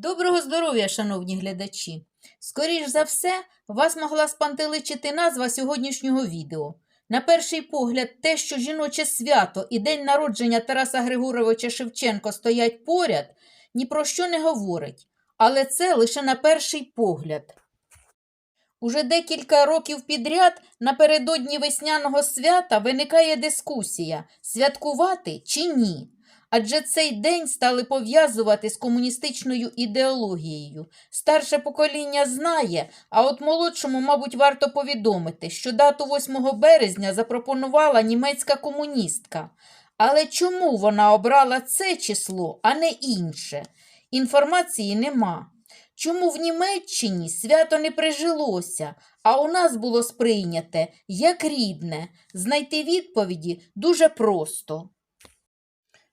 Доброго здоров'я, шановні глядачі! Скоріш за все, вас могла спантеличити назва сьогоднішнього відео. На перший погляд, те, що жіноче свято і день народження Тараса Григоровича Шевченко стоять поряд, ні про що не говорить. Але це лише на перший погляд. Уже декілька років підряд напередодні весняного свята виникає дискусія, святкувати чи ні. Адже цей день стали пов'язувати з комуністичною ідеологією. Старше покоління знає, а от молодшому, мабуть, варто повідомити, що дату 8 березня запропонувала німецька комуністка. Але чому вона обрала це число, а не інше? Інформації нема. Чому в Німеччині свято не прижилося, а у нас було сприйняте як рідне? Знайти відповіді дуже просто.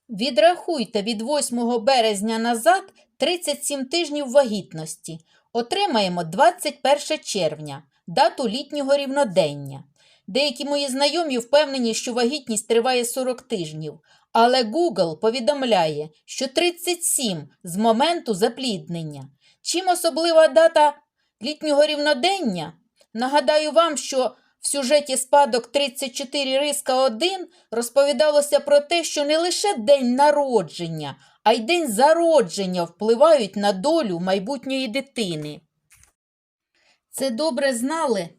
Відрахуйте від 8 березня назад 37 тижнів вагітності. Отримаємо 21 червня, дату літнього рівнодення. Деякі мої знайомі впевнені, що вагітність триває 40 тижнів, але Google повідомляє, що 37 з моменту запліднення. Чим особлива дата літнього рівнодення? Нагадаю вам, що в сюжеті спадок 34 риска 1 розповідалося про те, що не лише день народження, а й день зародження впливають на долю майбутньої дитини. Це добре знали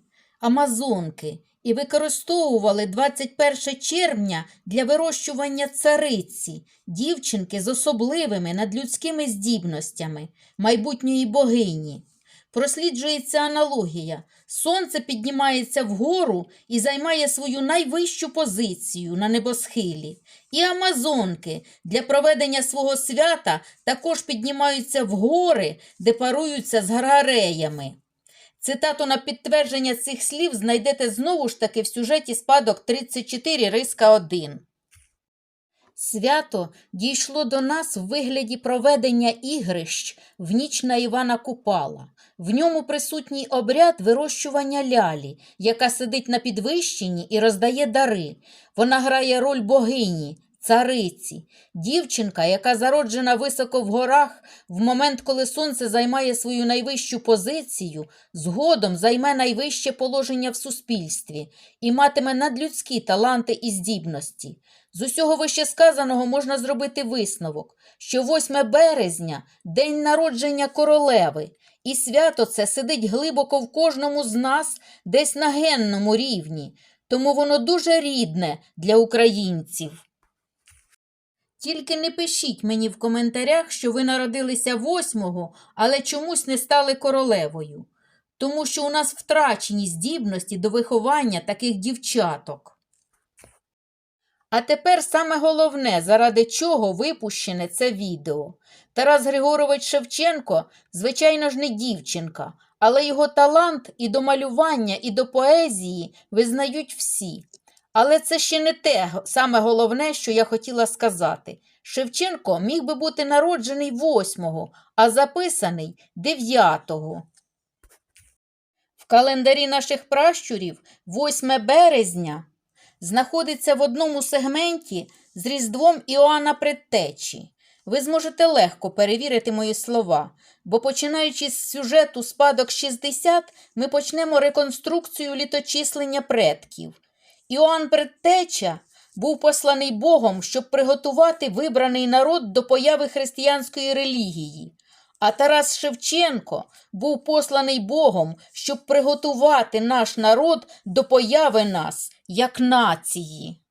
амазонки і використовували 21 червня для вирощування цариці, дівчинки з особливими надлюдськими здібностями, майбутньої богині. Просліджується аналогія. Сонце піднімається вгору і займає свою найвищу позицію на небосхилі. І амазонки для проведення свого свята також піднімаються вгори, де паруються з гарареями. Цитату на підтвердження цих слів знайдете знову ж таки в сюжеті спадок 34 риска 1. Свято дійшло до нас в вигляді проведення ігрищ в ніч на Івана Купала. В ньому присутній обряд вирощування лялі, яка сидить на підвищенні і роздає дари. Вона грає роль богині, цариці, дівчинка, яка зароджена високо в горах, в момент, коли сонце займає свою найвищу позицію, згодом займе найвище положення в суспільстві і матиме надлюдські таланти і здібності. З усього вищесказаного можна зробити висновок, що 8 березня день народження королеви, і свято це сидить глибоко в кожному з нас десь на генному рівні, тому воно дуже рідне для українців. Тільки не пишіть мені в коментарях, що ви народилися 8-го, але чомусь не стали королевою, тому що у нас втрачені здібності до виховання таких дівчаток. А тепер саме головне, заради чого випущене це відео. Тарас Григорович Шевченко, звичайно ж, не дівчинка, але його талант і до малювання, і до поезії визнають всі. Але це ще не те саме головне, що я хотіла сказати. Шевченко міг би бути народжений 8-го, а записаний 9-го. В календарі наших пращурів 8 березня знаходиться в одному сегменті з Різдвом Іоанна Предтечі. Ви зможете легко перевірити мої слова, бо починаючи з сюжету «Спадок 60», ми почнемо реконструкцію літочислення предків. Іоанн Предтеча був посланий Богом, щоб приготувати вибраний народ до появи християнської релігії. А Тарас Шевченко був посланий Богом, щоб приготувати наш народ до появи нас як нації.